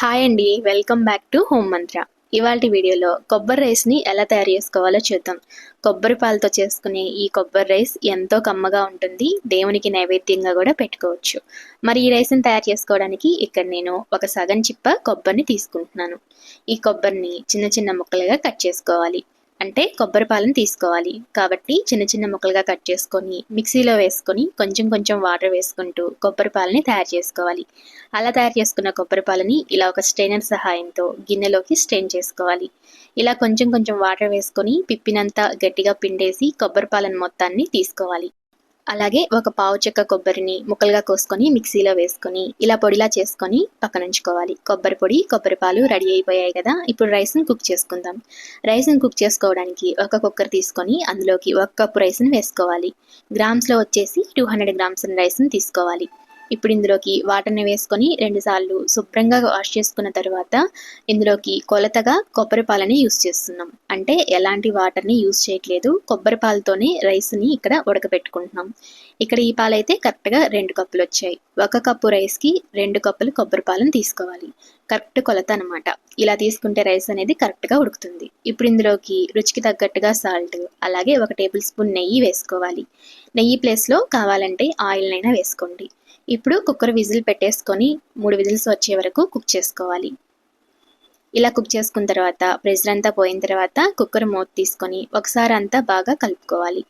Hi అండి welcome back to home మంత్ర ఇవాటి వీడియోలో కొబ్బరి రైస్ని ఎలా తయారు చేసుకోవాలో చూద్దాం. కొబ్బరి పాలతో చేసుకునే ఈ కొబ్బరి రైస్ ఎంతో కమ్మగా ఉంటుంది దేవునికి నైవేద్యంగా కూడా పెట్టుకోవచ్చు. మరి ఈ రైస్ని తయారు చేసుకోవడానికి ఇక్కడ నేను ఒక సగం చిప్ప కొబ్బరిని తీసుకుంటున్నాను. ఈ కొబ్బరిని చిన్న చిన్న ముక్కలుగా కట్ చేసుకోవాలి. అంటే కొబ్బరి పాలను తీసుకోవాలి. కాబట్టి చిన్న చిన్న ముక్కలుగా కట్ చేసుకొని మిక్సీలో వేసుకొని కొంచెం కొంచెం వాటర్ వేసుకుంటూ కొబ్బరి పాలని తయారు చేసుకోవాలి. అలా తయారు చేసుకున్న కొబ్బరి పాలని ఇలా ఒక స్ట్రైనర్ సహాయంతో గిన్నెలోకి స్ట్రెయిన్ చేసుకోవాలి. ఇలా కొంచెం కొంచెం వాటర్ వేసుకొని పిప్పినంత గట్టిగా పిండేసి కొబ్బరి పాలను మొత్తాన్ని తీసుకోవాలి. అలాగే ఒక పావు చెక్క కొబ్బరిని ముక్కలుగా కోసుకొని మిక్సీలో వేసుకొని ఇలా పొడిలా చేసుకొని పక్కన ఉంచుకోవాలి. కొబ్బరి పొడి కొబ్బరి పాలు రెడీ అయిపోయాయి కదా? ఇప్పుడు రైస్ని కుక్ చేసుకుందాం. రైస్ని కుక్ చేసుకోవడానికి ఒక కుక్కర్ తీసుకొని అందులోకి ఒక కప్పు రైస్ని వేసుకోవాలి. గ్రామ్స్లో వచ్చేసి టూ హండ్రెడ్ గ్రామ్స్ రైస్ని తీసుకోవాలి. ఇప్పుడు ఇందులోకి వాటర్ని వేసుకొని రెండుసార్లు శుభ్రంగా వాష్ చేసుకున్న తర్వాత ఇందులోకి కొలతగా కొబ్బరి పాలని యూస్ చేస్తున్నాం. అంటే ఎలాంటి వాటర్ని యూస్ చేయట్లేదు. కొబ్బరి పాలతోనే రైస్ని ఇక్కడ ఉడకబెట్టుకుంటున్నాం. ఇక్కడ ఈ పాలు అయితే కరెక్ట్గా రెండు కప్పులు వచ్చాయి. ఒక కప్పు రైస్కి రెండు కప్పులు కొబ్బరి పాలను తీసుకోవాలి. కరెక్ట్ కొలత అనమాట ఇలా తీసుకుంటే రైస్ అనేది కరెక్ట్గా ఉడుకుతుంది. ఇప్పుడు ఇందులోకి రుచికి తగ్గట్టుగా సాల్ట్ అలాగే ఒక టేబుల్ స్పూన్ నెయ్యి వేసుకోవాలి. నెయ్యి ప్లేస్లో కావాలంటే ఆయిల్నైనా వేసుకోండి. ఇప్పుడు కుక్కర్ విజిల్ పెట్టేసుకొని మూడు విజిల్స్ వచ్చే వరకు కుక్ చేసుకోవాలి. ఇలా కుక్ చేసుకున్న తర్వాత ప్రెషర్ అంతా పోయిన తర్వాత కుక్కర్ మూత తీసుకొని ఒకసారి అంతా బాగా కలుపుకోవాలి.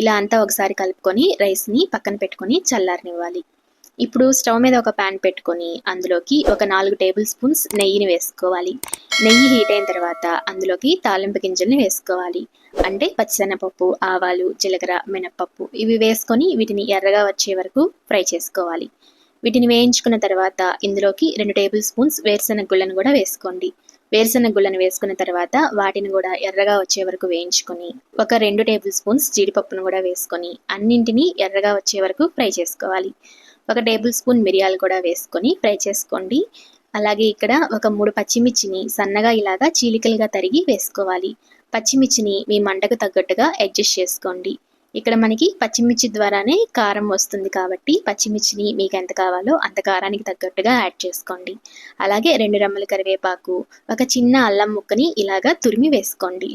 ఇలా అంతా ఒకసారి కలుపుకొని రైస్ని పక్కన పెట్టుకొని చల్లారనివ్వాలి. ఇప్పుడు స్టవ్ మీద ఒక ప్యాన్ పెట్టుకొని అందులోకి ఒక నాలుగు టేబుల్ స్పూన్స్ నెయ్యిని వేసుకోవాలి. నెయ్యి హీట్ అయిన తర్వాత అందులోకి తాలింపు గింజల్ని వేసుకోవాలి. అంటే పచ్చిసెనపప్పు ఆవాలు జీలకర్ర మినప్పప్పు ఇవి వేసుకొని వీటిని ఎర్రగా వచ్చే వరకు ఫ్రై చేసుకోవాలి. వీటిని వేయించుకున్న తర్వాత ఇందులోకి రెండు టేబుల్ స్పూన్స్ వేరుశెనగ గుళ్ళను కూడా వేసుకోండి. వేరుశెనగ గుళ్ళను వేసుకున్న తర్వాత వాటిని కూడా ఎర్రగా వచ్చే వరకు వేయించుకొని ఒక రెండు టేబుల్ స్పూన్స్ జీడిపప్పును కూడా వేసుకొని అన్నింటినీ ఎర్రగా వచ్చే వరకు ఫ్రై చేసుకోవాలి. ఒక టేబుల్ స్పూన్ మిరియాలు కూడా వేసుకొని ఫ్రై చేసుకోండి. అలాగే ఇక్కడ ఒక మూడు పచ్చిమిర్చిని సన్నగా ఇలాగా చీలికలుగా తరిగి వేసుకోవాలి. పచ్చిమిర్చిని మీ మంటకు తగ్గట్టుగా అడ్జస్ట్ చేసుకోండి. ఇక్కడ మనకి పచ్చిమిర్చి ద్వారానే కారం వస్తుంది కాబట్టి పచ్చిమిర్చిని మీకు ఎంత కావాలో అంత కారానికి తగ్గట్టుగా యాడ్ చేసుకోండి. అలాగే రెండు రెమ్మల కరివేపాకు ఒక చిన్న అల్లం ముక్కని ఇలాగా తురిమి వేసుకోండి.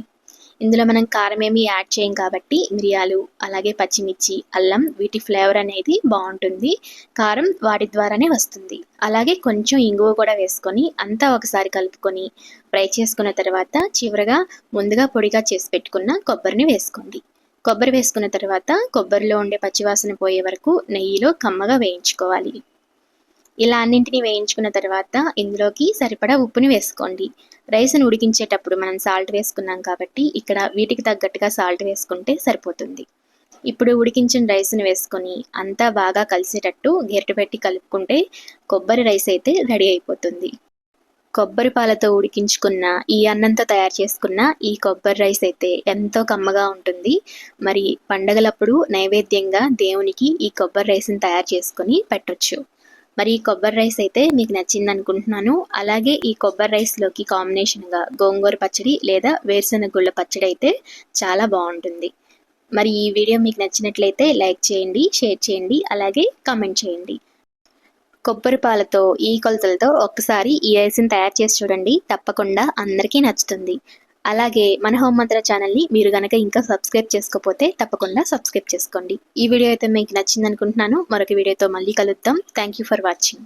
ఇందులో మనం కారం ఏమి యాడ్ చేయం కాబట్టి మిరియాలు అలాగే పచ్చిమిర్చి అల్లం వీటి ఫ్లేవర్ అనేది బాగుంటుంది. కారం వాటి ద్వారానే వస్తుంది. అలాగే కొంచెం ఇంగువ కూడా వేసుకొని అంతా ఒకసారి కలుపుకొని ఫ్రై చేసుకున్న తర్వాత చివరగా ముందుగా పొడిగా చేసి పెట్టుకున్న కొబ్బరిని వేసుకోండి. కొబ్బరి వేసుకున్న తర్వాత కొబ్బరిలో ఉండే పచ్చివాసన పోయే వరకు నెయ్యిలో కమ్మగా వేయించుకోవాలి. ఇలా అన్నింటినీ వేయించుకున్న తర్వాత ఇందులోకి సరిపడా ఉప్పుని వేసుకోండి. రైస్ను ఉడికించేటప్పుడు మనం సాల్ట్ వేసుకున్నాం కాబట్టి ఇక్కడ వీటికి తగ్గట్టుగా సాల్ట్ వేసుకుంటే సరిపోతుంది. ఇప్పుడు ఉడికించిన రైస్ని వేసుకొని అంతా బాగా కలిసేటట్టు గెరటి పెట్టి కలుపుకుంటే కొబ్బరి రైస్ అయితే రెడీ అయిపోతుంది. కొబ్బరి పాలతో ఉడికించుకున్న ఈ అన్నంతో తయారు చేసుకున్న ఈ కొబ్బరి రైస్ అయితే ఎంతో కమ్మగా ఉంటుంది. మరి పండగలప్పుడు నైవేద్యంగా దేవునికి ఈ కొబ్బరి రైస్ని తయారు చేసుకొని పెట్టొచ్చు. మరి ఈ కొబ్బరి రైస్ అయితే మీకు నచ్చింది అనుకుంటున్నాను అలాగే ఈ కొబ్బరి రైస్లోకి కాంబినేషన్గా గోంగూర పచ్చడి లేదా వేరుశెనగ గుళ్ళ పచ్చడి అయితే చాలా బాగుంటుంది. మరి ఈ వీడియో మీకు నచ్చినట్లయితే లైక్ చేయండి షేర్ చేయండి అలాగే కామెంట్ చేయండి. కొబ్బరి పాలతో ఈ కొలతలతో ఒక్కసారి ఈ రైస్ని తయారు చేసి చూడండి. తప్పకుండా అందరికీ నచ్చుతుంది. అలాగే మన హోమ్ మంత్ర ఛానల్ని మీరు గనక ఇంకా సబ్స్క్రైబ్ చేసుకోకపోతే తప్పకుండా సబ్స్క్రైబ్ చేసుకోండి. ఈ వీడియో అయితే మీకు నచ్చింది అనుకుంటున్నాను మరొక వీడియోతో మళ్ళీ కలుద్దాం. Thank you for watching